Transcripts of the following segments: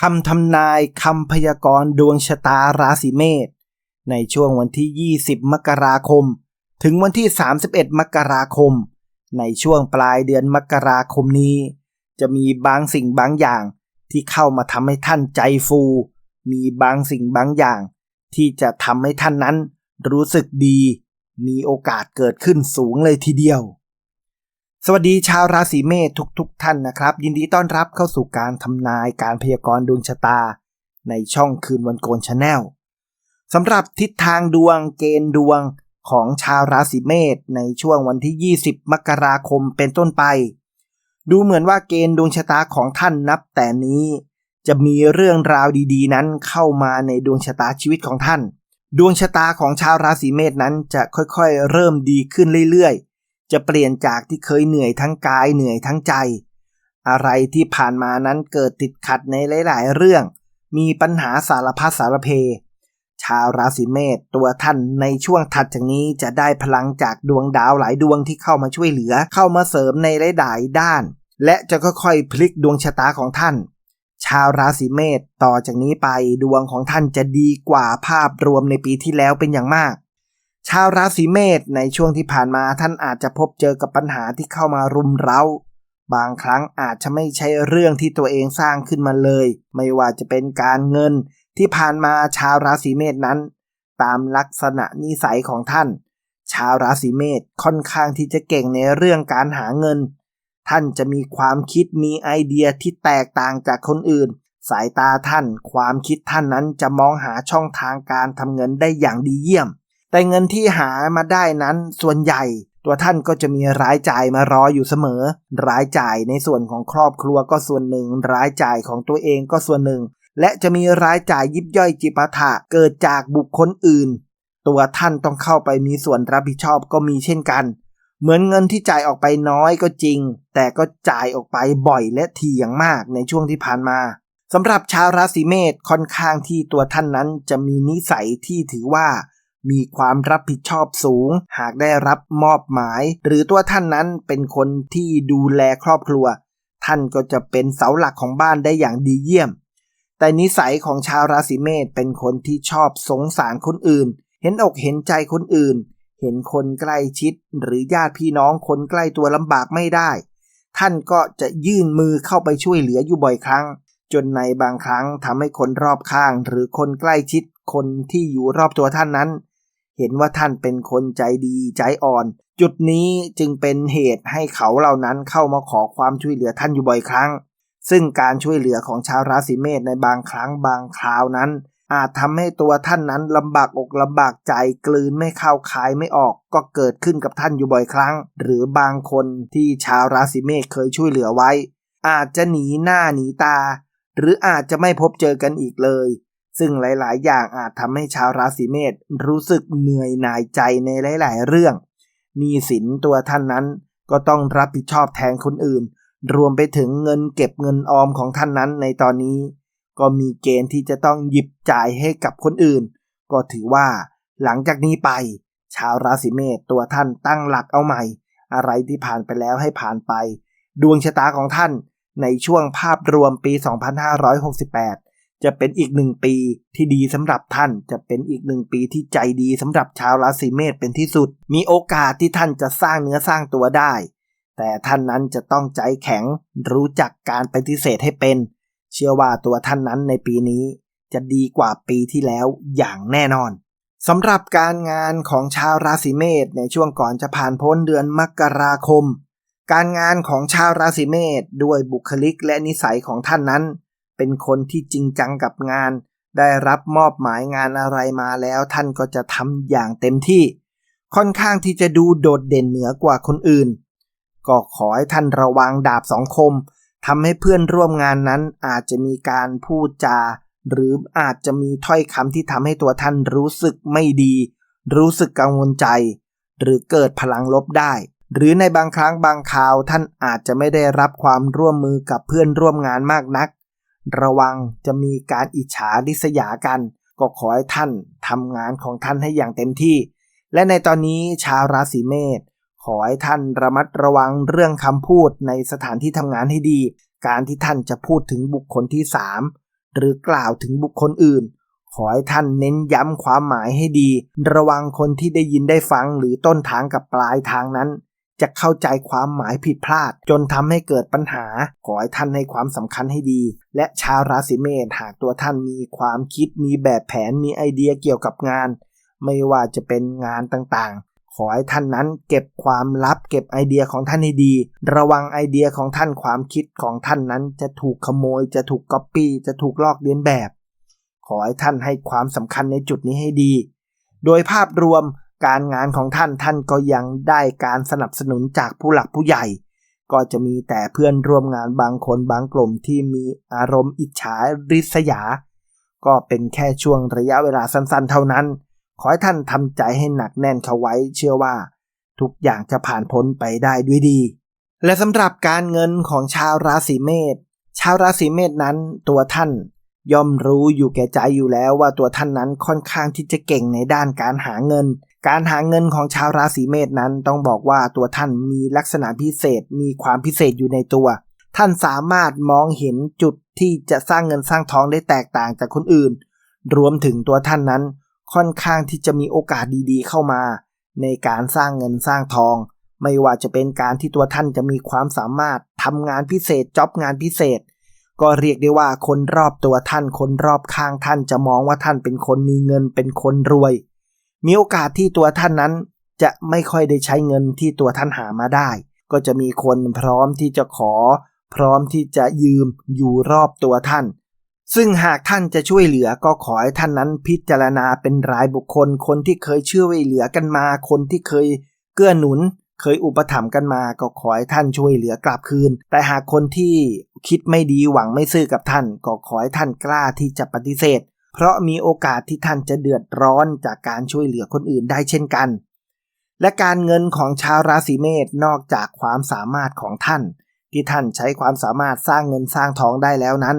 คำทำนายคำพยากรณ์ดวงชะตาราศีเมษในช่วงวันที่ 20 มกราคม ถึงวันที่ 31 มกราคม ในช่วงปลายเดือนมกราคมนี้ จะมีบางสิ่งบางอย่างที่เข้ามาทำให้ท่านใจฟู มีบางสิ่งบางอย่าง ที่จะทำให้ท่านนั้นรู้สึกดี มีโอกาสเกิดขึ้นสูงเลยทีเดียว สวัสดีชาวราศีเมษทุกๆทท่านนะครับ ยินดีต้อนรับเข้าสู่การทำนายการพยากรณ์ดวงชะตา ในช่องคืนวันโกนชาแนลสำหรับทิศทางดวงเกณฑ์ดวงของชาวราศีเมษในช่วงวันที่ 20 มกราคมเป็นต้นไป ดูเหมือนว่าเกณฑ์ดวงชะตาของท่านนับแต่นี้ จะมีเรื่องราวดีๆ นั้นเข้ามาในดวงชะตาชีวิตของท่าน ดวงชะตาของชาวราศีเมษนั้นจะค่อยๆ เริ่มดีขึ้นเรื่อยๆ จะเปลี่ยนจากที่เคยเหนื่อยทั้งกายเหนื่อยทั้งใจ อะไรที่ผ่านมานั้นเกิดติดขัดในหลาย ๆ เรื่อง มีปัญหาสารพัดสารเพ ชาวราศีเมษตัวท่านในช่วงถัดจากนี้จะได้พลังจากดวงดาวหลายดวงที่เข้ามาช่วยเหลือเข้ามาเสริมในหลายๆด้าน และจะค่อยๆพลิกดวงชะตาของท่าน ชาวราศีเมษต่อจากนี้ไปดวงของท่านจะดีกว่าภาพรวมในปีที่แล้วเป็นอย่างมาก ชาวราศีเมษในช่วงที่ผ่านมาท่านอาจจะพบเจอกับปัญหาที่เข้ามารุมเร้า บางครั้งอาจจะไม่ใช่เรื่องที่ตัวเองสร้างขึ้นมาเลย ไม่ว่าจะเป็นการเงินที่ผ่านมาชาวราศีเมษนั้น ตามลักษณะนิสัยของท่าน ชาวราศีเมษค่อนข้างที่จะเก่งในเรื่องการหาเงิน ท่านจะมีความคิดมีไอเดียที่แตกต่างจากคนอื่น สายตาท่าน ความคิดท่านนั้นจะมองหาช่องทางการทำเงินได้อย่างดีเยี่ยม แต่เงินที่หามาได้นั้นส่วนใหญ่ ตัวท่านก็จะมีรายจ่ายมารออยู่เสมอ รายจ่ายในส่วนของครอบครัวก็ส่วนหนึ่ง รายจ่ายของตัวเองก็ส่วนหนึ่ง และจะมีรายจ่ายยิบย่อยจิปาถะเกิดจากบุคคลอื่น ตัวท่านต้องเข้าไปมีส่วนรับผิดชอบก็มีเช่นกัน เหมือนเงินที่จ่ายออกไปน้อยก็จริง แต่ก็จ่ายออกไปบ่อยและทีอย่างมากในช่วงที่ผ่านมาสำหรับชาวราศีเมษค่อนข้างที่ตัวท่านนั้นจะมีนิสัยที่ถือว่า มีความรับผิดชอบสูง หากได้รับมอบหมาย หรือตัวท่านนั้นเป็นคนที่ดูแลครอบครัว ท่านก็จะเป็นเสาหลักของบ้านได้อย่างดีเยี่ยม แต่นิสัยของชาวราศีเมษเป็นคนที่ชอบสงสารคนอื่น เห็นอกเห็นใจคนอื่น เห็นคนใกล้ชิด หรือญาติพี่น้องคนใกล้ตัวลำบากไม่ได้ ท่านก็จะยื่นมือเข้าไปช่วยเหลืออยู่บ่อยครั้ง จนในบางครั้งทำให้คนรอบข้าง หรือคนใกล้ชิดคนที่อยู่รอบตัวท่านนั้น เห็นว่าท่านเป็นคนใจดีใจอ่อน จุดนี้จึงเป็นเหตุให้เขาเหล่านั้นเข้ามาขอความช่วยเหลือท่านอยู่บ่อยครั้ง ซึ่งการช่วยเหลือของชาวราศีเมษในบางครั้งบางคราวนั้น อาจทำให้ตัวท่านนั้นลำบากอกลำบากใจกลืนไม่เข้าคายไม่ออก ก็เกิดขึ้นกับท่านอยู่บ่อยครั้ง หรือบางคนที่ชาวราศีเมษเคยช่วยเหลือไว้ อาจจะหนีหน้าหนีตา หรืออาจจะไม่พบเจอกันอีกเลย ซึ่งหลายๆ อย่างอาจทำให้ชาวราศีเมษรู้สึกเหนื่อยหน่ายใจในหลาย ๆ เรื่องหนี้สินตัวท่านนั้นก็ต้องรับผิดชอบแทนคนอื่น รวมไปถึงเงินเก็บเงินออมของท่านนั้นในตอนนี้ ก็มีเกณฑ์ที่จะต้องหยิบจ่ายให้กับคนอื่น ก็ถือว่าหลังจากนี้ไป ชาวราศีเมษตัวท่านตั้งหลักเอาใหม่ อะไรที่ผ่านไปแล้วให้ผ่านไป ดวงชะตาของท่านในช่วงภาพรวมปี 2568 จะเป็นอีกหนึ่งปีที่ดีสำหรับท่าน จะเป็นอีกหนึ่งปีที่ใจดีสำหรับชาวราศีเมษเป็นที่สุด มีโอกาสที่ท่านจะสร้างเนื้อสร้างตัวได้ แต่ท่านนั้นจะต้องใจแข็งรู้จักการปฏิเสธให้เป็น เชื่อว่าตัวท่านนั้นในปีนี้ จะดีกว่าปีที่แล้วอย่างแน่นอนสำหรับการงานของชาวราศีเมษในช่วงก่อนจะผ่านพ้นเดือนมกราคม การงานของชาวราศีเมษด้วยบุคลิกและนิสัยของท่านนั้น เป็นคนที่จริงจังกับงาน ได้รับมอบหมายงานอะไรมาแล้ว ท่านก็จะทำอย่างเต็มที่ ค่อนข้างที่จะดูโดดเด่นเหนือกว่าคนอื่น ก็ขอให้ท่านระวังดาบสองคมทำให้เพื่อนร่วมงานนั้นอาจจะมีการพูดจา หรืออาจจะมีถ้อยคำที่ทำให้ตัวท่านรู้สึกไม่ดี รู้สึกกังวลใจ หรือเกิดพลังลบได้ หรือในบางครั้งบางคราวท่านอาจจะไม่ได้รับความร่วมมือกับเพื่อนร่วมงานมากนัก ระวังจะมีการอิจฉาริษยากัน ก็ขอให้ท่านทำงานของท่านให้อย่างเต็มที่ และในตอนนี้ชาวราศีเมษขอให้ท่านระมัดระวังเรื่องคำพูดในสถานที่ทำงานให้ดี การที่ท่านจะพูดถึงบุคคลที่หรือกล่าวถึงบุคคลอื่น ขอให้ท่านเน้นย้ำความหมายให้ดี ระวังคนที่ได้ยินได้ฟังหรือต้นทางกับปลายทางนั้น จะเข้าใจความหมายผิดพลาด จนทำให้เกิดปัญหา ขอให้ท่านให้ความสำคัญให้ดี และชาวราศีเมษหากตัวท่านมีความคิดมีแบบแผนมีไอเดียเกี่ยวกับงาน ไม่ว่าจะเป็นงานต่างๆ ขอให้ท่านนั้นเก็บความลับเก็บไอเดียของท่านให้ดี ระวังไอเดียของท่านความคิดของท่านนั้นจะถูกขโมย จะถูกก๊อปปี้จะถูกลอกเลียนแบบ ขอให้ท่านให้ความสำคัญในจุดนี้ให้ดี โดยภาพรวม การงานของท่านท่านก็ยังได้การสนับสนุนจากผู้หลักผู้ใหญ่ ก็จะมีแต่เพื่อนร่วมงานบางคนบางกลุ่มที่มีอารมณ์อิจฉาริษยา ก็เป็นแค่ช่วงระยะเวลาสั้นๆ เท่านั้น ขอให้ท่านทำใจให้หนักแน่นเข้าไว้เชื่อว่า ทุกอย่างจะผ่านพ้นไปได้ด้วยดี และสำหรับการเงินของชาวราศีเมษชาวราศีเมษนั้นตัวท่าน ย่อมรู้อยู่แก่ใจอยู่แล้วว่าตัวท่านนั้นค่อนข้างที่จะเก่งในด้านการหาเงิน การหาเงินของชาวราศีเมษนั้นต้องบอกว่าตัวท่านมีลักษณะพิเศษ มีความพิเศษอยู่ในตัว ท่านสามารถมองเห็นจุดที่จะสร้างเงินสร้างทองได้แตกต่างจากคนอื่น รวมถึงตัวท่านนั้น ค่อนข้างที่จะมีโอกาสดีๆ เข้ามา ในการสร้างเงินสร้างทอง ไม่ว่าจะเป็นการที่ตัวท่านจะมีความสามารถทำงานพิเศษจ็อบงานพิเศษ ก็เรียกได้ว่าคนรอบตัวท่านคนรอบข้างท่านจะมองว่าท่านเป็นคนมีเงินเป็นคนรวย มีโอกาสที่ตัวท่านนั้น จะไม่ค่อยได้ใช้เงินที่ตัวท่านหามาได้ ก็จะมีคนพร้อมที่จะขอ พร้อมที่จะยืมอยู่รอบตัวท่าน ซึ่งหากท่านจะช่วยเหลือก็ขอให้ท่านนั้นพิจารณาเป็นรายบุคคลคนที่เคยช่วยเหลือกันมา คนที่เคยเกื้อหนุน เคยอุปถัมภ์กันมาก็ขอให้ท่านช่วยเหลือกลับคืน แต่หากคนที่คิดไม่ดีหวังไม่ซื่อกับท่าน ก็ขอให้ท่านกล้าที่จะปฏิเสธ เพราะมีโอกาสที่ท่านจะเดือดร้อนจากการช่วยเหลือคนอื่นได้เช่นกัน และการเงินของชาวราศีเมษนอกจากความสามารถของท่าน ที่ท่านใช้ความสามารถสร้างเงินสร้างทองได้แล้วนั้น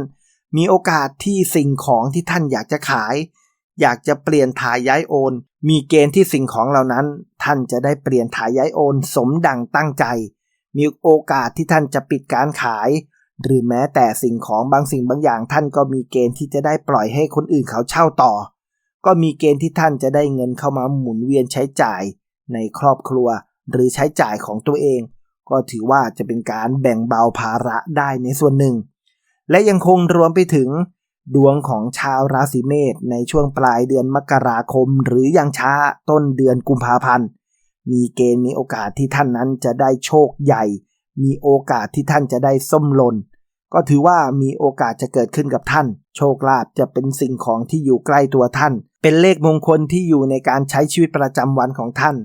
มีโอกาสที่สิ่งของที่ท่านอยากจะขาย อยากจะเปลี่ยนถ่ายย้ายโอน มีเกณฑ์ที่สิ่งของเหล่านั้น ท่านจะได้เปลี่ยนถ่ายย้ายโอน สมดังตั้งใจ มีโอกาสที่ท่านจะปิดการขาย หรือแม้แต่สิ่งของบางสิ่งบางอย่าง ท่านก็มีเกณฑ์ที่จะได้ปล่อยให้คนอื่นเขาเช่าต่อ ก็มีเกณฑ์ที่ท่านจะได้เงินเข้ามาหมุนเวียนใช้จ่าย ในครอบครัว หรือใช้จ่ายของตัวเอง ก็ถือว่าจะเป็นการแบ่งเบาภาระได้ในส่วนหนึ่ง และยังคงรวมไปถึง ดวงของชาวราศีเมษในช่วงปลายเดือนมกราคม หรือยังช้าต้นเดือนกุมภาพันธ์ มีเกณฑ์มีโอกาสที่ท่านนั้นจะได้โชคใหญ่ มีโอกาสที่ท่านจะได้ส้มหล่นก็ถือว่ามีโอกาสจะเกิดขึ้นกับท่าน โชคลาภจะเป็นสิ่งของที่อยู่ใกล้ตัวท่าน เป็นเลขมงคลที่อยู่ในการใช้ชีวิตประจำวันของท่าน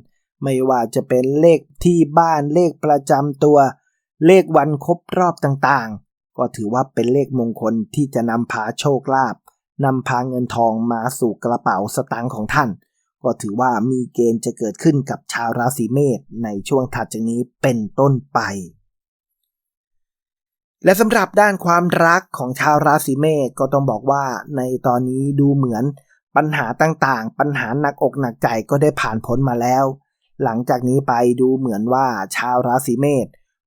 ไม่ว่าจะเป็นเลขที่บ้านเลขประจำตัว เลขวันครบรอบต่างๆ ก็ถือว่าเป็นเลขมงคลที่จะนำพาโชคลาภนำพาเงินทองมาสู่กระเป๋าสตางค์ของท่าน ก็ถือว่ามีเกณฑ์จะเกิดขึ้นกับชาวราศีเมษในช่วงถัดจากนี้เป็นต้นไป และสำหรับด้านความรักของชาวราศีเมษก็ต้องบอกว่าในตอนนี้ดูเหมือนปัญหาต่างๆ ปัญหาหนักอกหนักใจก็ได้ผ่านพ้นมาแล้ว หลังจากนี้ไปดูเหมือนว่าชาวราศีเมษ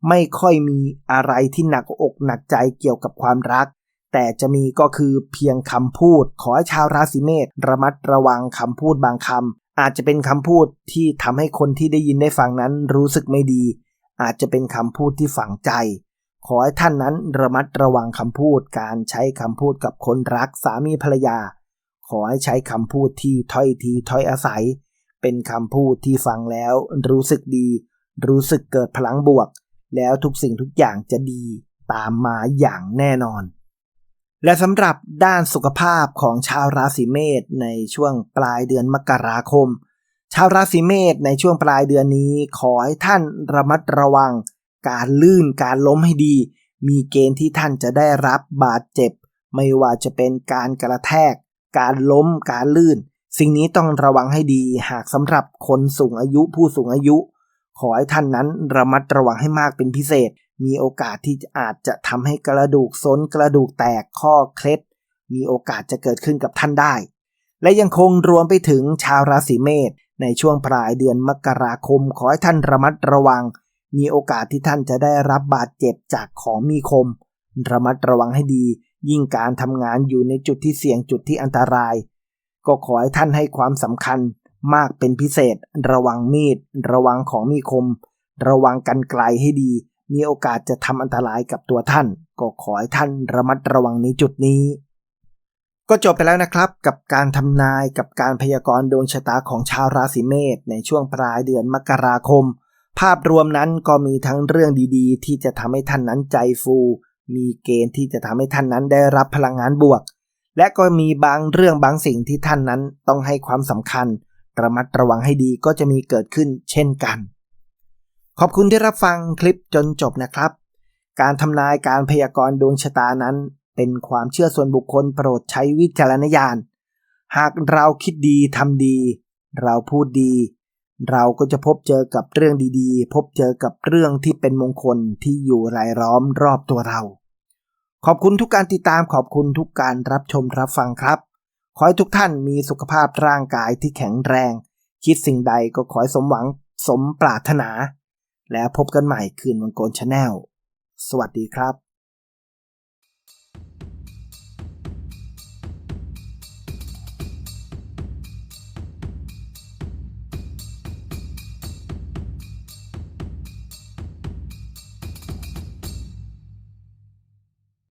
ไม่ค่อยมีอะไรที่หนักอกหนักใจเกี่ยวกับความรัก แต่จะมีก็คือเพียงคำพูด ขอให้ชาวราศีเมษระมัดระวังคำพูดบางคำอาจจะเป็นคำพูดที่ทำให้คนที่ได้ยินได้ฟังนั้นรู้สึกไม่ดี อาจจะเป็นคำพูดที่ฝังใจ ขอให้ท่านนั้นระมัดระวังคำพูด การใช้คำพูดกับคนรักสามีภรรยา ขอให้ใช้คำพูดที่ถ้อยทีถ้อยอาศัย เป็นคำพูดที่ฟังแล้วรู้สึกดี รู้สึกเกิดพลังบวก แล้วทุกสิ่งทุกอย่างจะดีตามมาอย่างแน่นอน และสำหรับด้านสุขภาพของชาวราศีเมษในช่วงปลายเดือนมกราคม ชาวราศีเมษในช่วงปลายเดือนนี้ขอให้ท่านระมัดระวัง การลื่นการล้มให้ดี มีเกณฑ์ที่ท่านจะได้รับบาดเจ็บ ไม่ว่าจะเป็นการกระแทก การล้มการลื่น สิ่งนี้ต้องระวังให้ดีหากสำหรับคนสูงอายุผู้สูงอายุ ขอให้ท่านนั้นระมัดระวังให้มากเป็นพิเศษ มีโอกาสที่อาจจะทำให้กระดูกซ้นกระดูกแตกข้อเคล็ด มีโอกาสจะเกิดขึ้นกับท่านได้ และยังคงรวมไปถึงชาวราศีเมษในช่วงปลายเดือนมกราคม ขอให้ท่านระมัดระวัง มีโอกาสที่ท่านจะได้รับบาดเจ็บจากของมีคม ระมัดระวังให้ดี ยิ่งการทำงานอยู่ในจุดที่เสี่ยงจุดที่อันตราย ก็ขอให้ท่านให้ความสำคัญ มากเป็นพิเศษ ระวังมีด ระวังของมีคม ระวังกันไกลให้ดี มีโอกาสจะทำอันตรายกับตัวท่าน ก็ขอให้ท่านระมัดระวังในจุดนี้ ก็จบไปแล้วนะครับ กับการทำนายกับการพยากรณ์ดวงชะตาของชาวราศีเมษในช่วงปลายเดือนมกราคม ภาพรวมนั้นก็มีทั้งเรื่องดีๆ ที่จะทำให้ท่านนั้นใจฟู มีเกณฑ์ที่จะทำให้ท่านนั้นได้รับพลังงานบวก และก็มีบางเรื่องบางสิ่งที่ท่านนั้นต้องให้ความสำคัญ ระมัดระวังให้ดีก็จะมีเกิดขึ้นเช่นกัน ขอบคุณที่รับฟังคลิปจนจบนะครับ การทำนายการพยากรณ์ดวงชะตานั้น เป็นความเชื่อส่วนบุคคลโปรดใช้วิจารณญาณ หากเราคิดดีทำดี เราพูดดี เราก็จะพบเจอกับเรื่องดีๆ พบเจอกับเรื่องที่เป็นมงคลที่อยู่รายล้อมรอบตัวเรา ขอบคุณทุกการติดตามขอบคุณทุกการรับชมรับฟังครับ ขอให้ทุกท่านมีสุขภาพร่างกายที่แข็งแรง คิดสิ่งใดก็ขอให้สมหวังสมปรารถนา แล้วพบกันใหม่คืนวันโกนชาแนล สวัสดีครับ